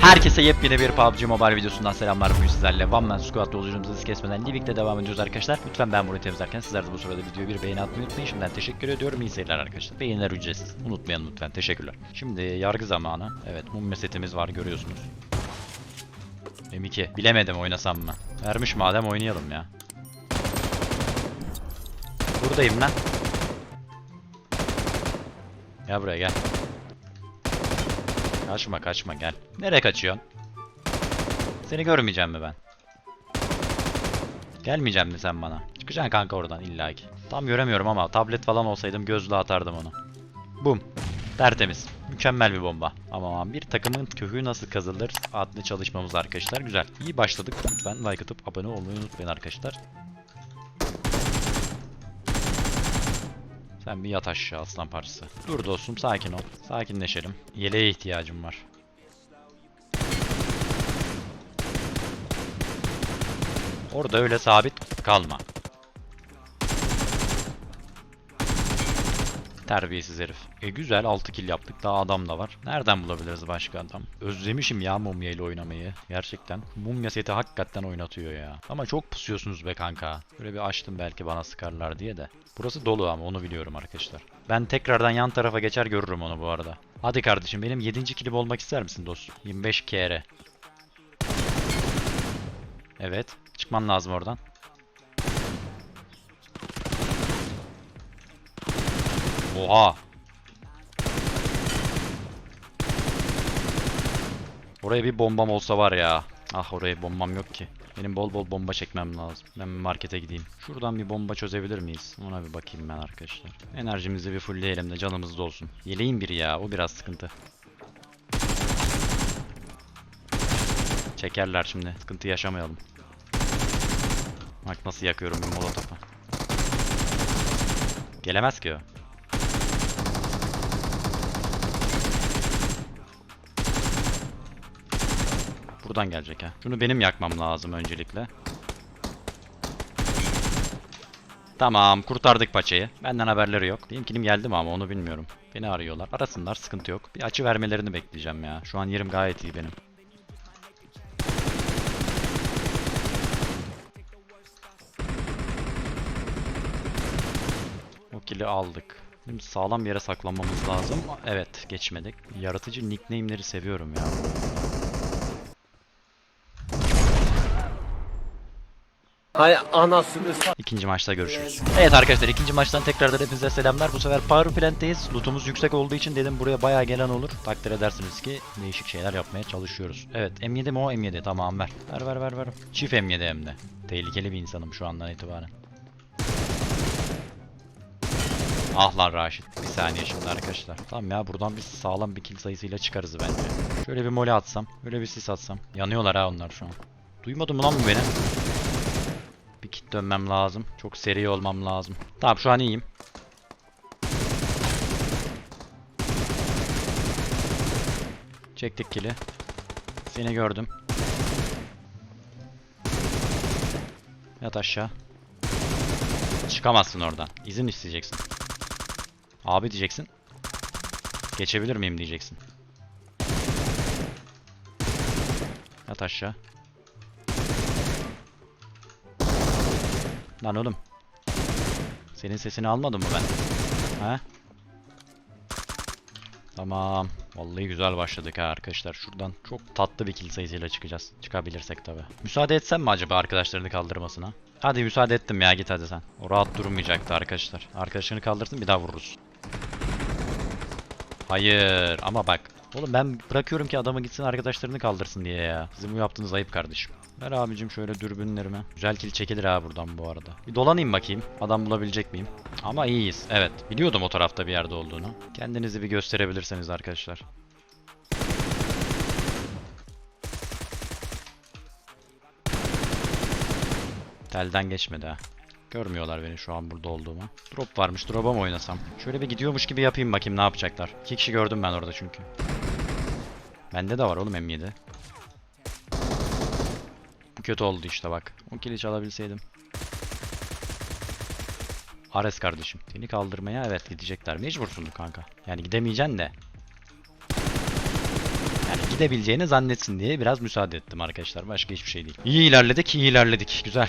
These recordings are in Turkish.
Herkese yepyeni bir PUBG Mobile videosundan selamlar. Bugün sizlerle One Man Squad yolculuğumuzu hız kesmeden Livik'te devam ediyoruz arkadaşlar. Lütfen ben burayı temizlerken sizler de bu sırada videoya bir beğeni atmayı unutmayın. Şimdiden teşekkür ediyorum. İyi seyirler arkadaşlar. Beğeniler ücretsiz. Unutmayın lütfen. Teşekkürler. Şimdi yargı zamanı. Evet mum setimiz var görüyorsunuz. M2. Bilemedim oynasam mı? Vermiş madem oynayalım ya. Buradayım lan. Gel buraya gel. Kaçma kaçma gel. Nereye kaçıyorsun? Seni görmeyeceğim mi ben? Gelmeyeceğim mi sen bana? Çıkacaksın kanka oradan illaki. Tam göremiyorum ama tablet falan olsaydım gözle atardım onu. Bum. Tertemiz. Mükemmel bir bomba. Ama bir takımın kökü nasıl kazılır adlı çalışmamız arkadaşlar. Güzel. İyi başladık. Lütfen like atıp abone olmayı unutmayın arkadaşlar. Sen bir yat aşağı aslan parçası. Dur dostum sakin ol. Sakinleşelim. Yeleğe ihtiyacım var. Orada öyle sabit kalma. Terbiyesiz herif. E güzel 6 kill yaptık. Daha adam da var. Nereden bulabiliriz başka adam? Özlemişim ya Mumya ile oynamayı. Gerçekten. Mumya seti hakikaten oynatıyor ya. Ama çok pusuyorsunuz be kanka. Böyle bir açtım belki bana sıkarlar diye de. Burası dolu ama onu biliyorum arkadaşlar. Ben tekrardan yan tarafa geçer görürüm onu bu arada. Hadi kardeşim benim 7. kilim olmak ister misin dostum? 25 kere. Evet. Çıkman lazım oradan. Oha. Oraya bir bombam olsa var ya. Ah oraya bombam yok ki. Benim bol bol bomba çekmem lazım. Ben markete gideyim. Şuradan bir bomba çözebilir miyiz? Ona bir bakayım ben arkadaşlar. Enerjimizi bir fullleyelim de canımız dolsun. Yeleğin biri ya. O biraz sıkıntı. Çekerler şimdi. Sıkıntı yaşamayalım. Bak nasıl yakıyorum bir molotofu. Gelemez ki o. Buradan gelecek ha. Şunu benim yakmam lazım öncelikle. Tamam kurtardık paçayı. Benden haberleri yok. Benim kilim geldi mi ama onu bilmiyorum. Beni arıyorlar. Arasınlar sıkıntı yok. Bir açı vermelerini bekleyeceğim ya. Şu an yerim gayet iyi benim. O kili aldık. Şimdi sağlam bir yere saklanmamız lazım. Evet geçmedik. Yaratıcı nickname'leri seviyorum ya. Hay anasını İkinci maçta görüşürüz. Evet arkadaşlar ikinci maçtan tekrardan hepinize selamlar. Bu sefer Power Plant'teyiz. Lootumuz yüksek olduğu için dedim buraya bayağı gelen olur. Takdir edersiniz ki değişik şeyler yapmaya çalışıyoruz. Evet M7 mi o M7 tamam ver. Ver ver ver ver. Çift M7 hem de. Tehlikeli bir insanım şu andan itibaren. Ah lan Raşit. Bir saniye şimdi arkadaşlar. Tamam ya buradan biz sağlam bir kill sayısıyla çıkarız bence. Şöyle bir mole atsam. Böyle bir sis atsam. Yanıyorlar ha onlar şu an. Duymadı mı lan bu beni? Bir kit dönmem lazım. Çok seri olmam lazım. Tamam şu an iyiyim. Çektik kili. Seni gördüm. Yat aşağı. Çıkamazsın oradan. İzin isteyeceksin. Abi diyeceksin. Geçebilir miyim diyeceksin. Yat aşağı. Lan oğlum. Senin sesini almadım mı ben? He? Tamam. Vallahi güzel başladık ha arkadaşlar. Şuradan çok tatlı bir kill sayısıyla çıkacağız. Çıkabilirsek tabi. Müsaade etsem mi acaba arkadaşlarını kaldırmasına? Hadi müsaade ettim ya git hadi sen. O rahat durmayacaktı arkadaşlar. Arkadaşını kaldırsın bir daha vururuz. Hayır ama bak. Oğlum ben bırakıyorum ki adamı gitsin arkadaşlarını kaldırsın diye ya. Sizin bu yaptığınız ayıp kardeşim. Ver abicim şöyle dürbünlerime. Güzel kill çekilir ha buradan bu arada. Bir dolanayım bakayım. Adam bulabilecek miyim? Ama iyiyiz. Evet. Biliyordum o tarafta bir yerde olduğunu. Kendinizi bir gösterebilirseniz arkadaşlar. Telden geçmedi ha. Görmüyorlar beni şu an burada olduğumu. Drop varmış. Drop'a mı oynasam? Şöyle bir gidiyormuş gibi yapayım bakayım ne yapacaklar. İki kişi gördüm ben orada çünkü. Bende de var oğlum M7. Bu kötü oldu işte bak. O kili çalabilseydim. Ares kardeşim. Seni kaldırmaya evet gidecekler. Mecbursun kanka. Yani gidemeyeceksin de. Yani gidebileceğini zannetsin diye biraz müsaade ettim arkadaşlar. Başka hiçbir şey değil. İyi ilerledik, iyi ilerledik. Güzel.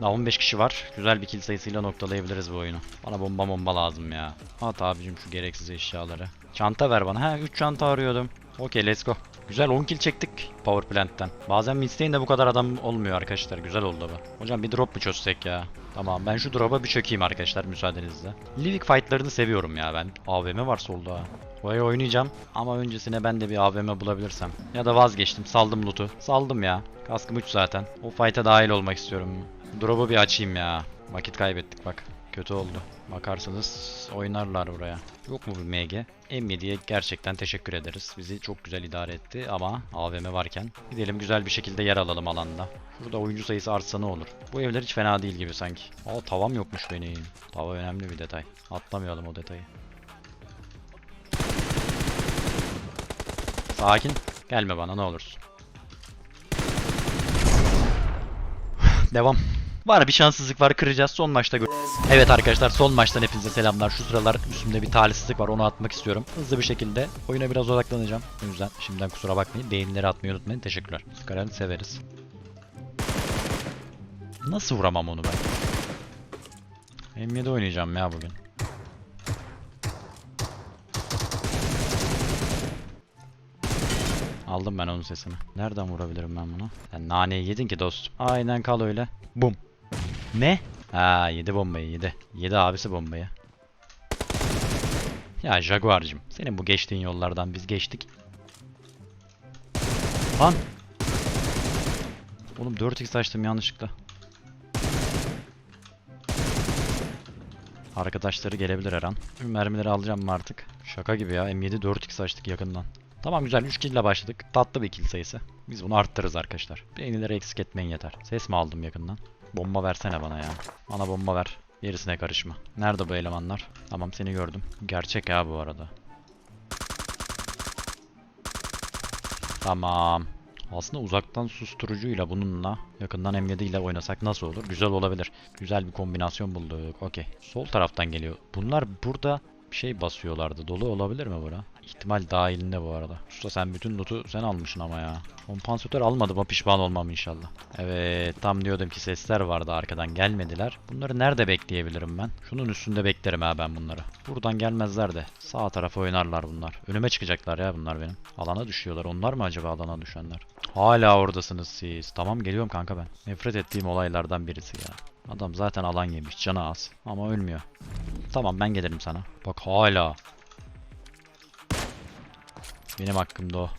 Daha 15 kişi var. Güzel bir kill sayısıyla noktalayabiliriz bu oyunu. Bana bomba bomba lazım ya. At abicim şu gereksiz eşyaları. Çanta ver bana. Ha 3 çanta arıyordum. Okey let's go. Güzel 10 kill çektik Power Plant'ten. Bazen Midstay'in de bu kadar adam olmuyor arkadaşlar. Güzel oldu bu. Hocam bir drop mu çözsek ya? Tamam ben şu drop'a bir çökeyim arkadaşlar müsaadenizle. Livik fight'larını seviyorum ya ben. AVM var solda. Burayı oynayacağım ama öncesine ben de bir AVM bulabilirsem. Ya da vazgeçtim saldım loot'u. Saldım ya. Kaskım 3 zaten. O fight'a dahil olmak istiyorum. Drop'u bir açayım ya. Vakit kaybettik bak. Kötü oldu. Bakarsanız oynarlar buraya. Yok mu bir MG? M7'ye gerçekten teşekkür ederiz. Bizi çok güzel idare etti ama AVM varken gidelim güzel bir şekilde yer alalım alanda. Şurada oyuncu sayısı artsa ne olur? Bu evler hiç fena değil gibi sanki. Aa tavam yokmuş benim. Tava önemli bir detay. Atlamayalım o detayı. Sakin. Gelme bana ne olursun. Devam. Var bir şanssızlık var kıracağız son maçta gör. Evet arkadaşlar son maçtan hepinize selamlar. Şu sıralar üstümde bir talihsizlik var onu atmak istiyorum. Hızlı bir şekilde oyuna biraz odaklanacağım. O yüzden şimdiden kusura bakmayın. Beğenileri atmayı unutmayın. Teşekkürler. Skarel'i severiz. Nasıl vuramam onu ben? M7 oynayacağım ya bugün. Aldım ben onun sesini. Nereden vurabilirim ben bunu? Sen naneyi yedin ki dostum. Aynen kal öyle. Bum. Ne? Ha yedi bombayı yedi. Yedi abisi bombayı. Ya Jaguar'cım senin bu geçtiğin yollardan biz geçtik. Lan. Oğlum 4x açtım yanlışlıkla. Arkadaşları gelebilir her an. Mermileri alacağım mı artık? Şaka gibi ya. M7 4x açtık yakından. Tamam güzel 3 kill ile başladık. Tatlı bir kill sayısı. Biz bunu arttırırız arkadaşlar. Beğenileri eksik etmeyin yeter. Ses mi aldım yakından? Bomba versene bana ya. Bana bomba ver. Gerisine karışma. Nerede bu elemanlar? Tamam seni gördüm. Gerçek ya bu arada. Tamam. Aslında uzaktan susturucuyla bununla yakından M7 ile oynasak nasıl olur? Güzel olabilir. Güzel bir kombinasyon bulduk. Okey. Sol taraftan geliyor. Bunlar burada bir şey basıyorlardı. Dolu olabilir mi bura? İhtimal dahilinde bu arada. Usta sen bütün loot'u sen almışsın ama ya. Kompansatör almadım ama pişman olmam inşallah. Evet tam diyordum ki sesler vardı arkadan gelmediler. Bunları nerede bekleyebilirim ben? Şunun üstünde beklerim ha ben bunları. Buradan gelmezler de sağ tarafa oynarlar bunlar. Önüme çıkacaklar ya bunlar benim. Alana düşüyorlar. Onlar mı acaba alana düşenler? Hala oradasınız siz. Tamam geliyorum kanka ben. Nefret ettiğim olaylardan birisi ya. Adam zaten alan yemiş. Canı az. Ama ölmüyor. Tamam ben gelirim sana. Bak hala. Benim hakkımda o.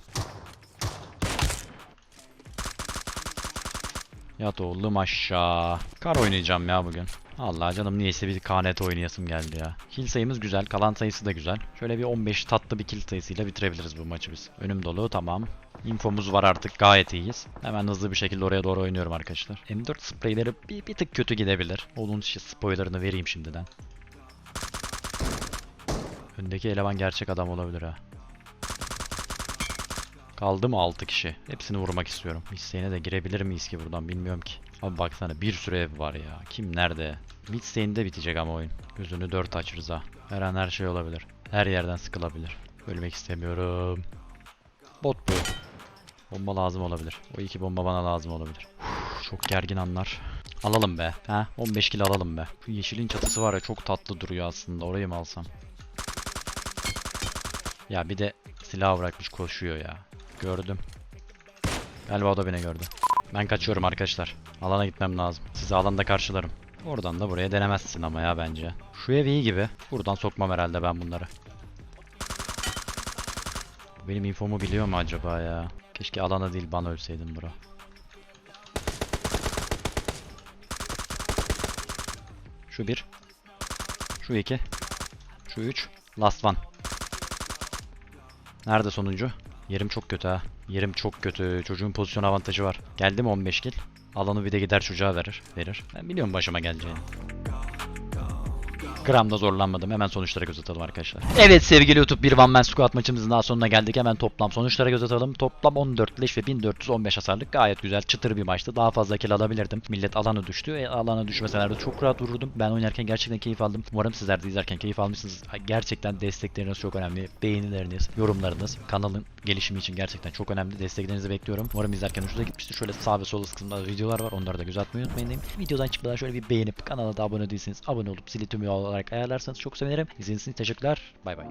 Yat oğlum aşağı. Kar oynayacağım ya bugün. Allah canım niyeyse bir KNT oynayasım geldi ya. Kill sayımız güzel. Kalan sayısı da güzel. Şöyle bir 15 tatlı bir kill sayısıyla bitirebiliriz bu maçı biz. Önüm dolu tamam. Infomuz var artık gayet iyiyiz. Hemen hızlı bir şekilde oraya doğru oynuyorum arkadaşlar. M4 spreyleri bir, bir tık kötü gidebilir. Onun spoilerını vereyim şimdiden. Öndeki eleman gerçek adam olabilir ha. Kaldı mı 6 kişi? Hepsini vurmak istiyorum. İsteğine de girebilir miyiz ki buradan bilmiyorum ki. Abi baksana bir sürü ev var ya. Kim nerede? Midstay'inde bitecek ama oyun. Gözünü dört aç Rıza. Her an her şey olabilir. Her yerden sıkılabilir. Ölmek istemiyorum. Bot bu. Bomba lazım olabilir. O iki bomba bana lazım olabilir. Uf, çok gergin anlar. Alalım be. Ha 15 kilo alalım be. Şu yeşilin çatısı var ya çok tatlı duruyor aslında. Orayı mı alsam? Ya bir de silah bırakmış koşuyor ya. Gördüm. Galiba o da beni gördü. Ben kaçıyorum arkadaşlar. Alana gitmem lazım. Sizi alanda karşılarım. Oradan da buraya denemezsin ama ya bence. Şu ev iyi gibi. Buradan sokmam herhalde ben bunları. Bu Benim infomu biliyor mu acaba ya? Keşke alana değil bana ölseydin bro. Şu bir. Şu iki. Şu üç. Last one. Nerede sonuncu? Yerim çok kötü ha. Yerim çok kötü. Çocuğun pozisyon avantajı var. Geldi mi 15 kill? Alanı bir de gider çocuğa verir. Verir. Ben biliyorum başıma geleceğini. Gramda zorlanmadım. Hemen sonuçlara göz atalım arkadaşlar. Evet sevgili YouTube bir One Man Squad maçımızın daha sonuna geldik. Hemen toplam sonuçlara göz atalım. Toplam 14 leş ve 1415 hasarlık. Gayet güzel çıtır bir maçtı. Daha fazla kill alabilirdim. Millet alana düştü. E, alana düşmeselerdi çok rahat vururdum. Ben oynarken gerçekten keyif aldım. Umarım sizler de izlerken keyif almışsınız. Gerçekten destekleriniz çok önemli. Beğenileriniz, yorumlarınız kanalın gelişimi için gerçekten çok önemli. Desteklerinizi bekliyorum. Umarım izlerken hoşunuza gitmiştir. Şöyle sağ ve sol kısımda videolar var. Onları da göz atmayı unutmayın. Videodan çıkmadan şöyle bir beğenip kanala da abone değilseniz abone olup zili tümü olarak ayarlarsanız çok sevinirim. İzlediğiniz için teşekkürler. Bay bay.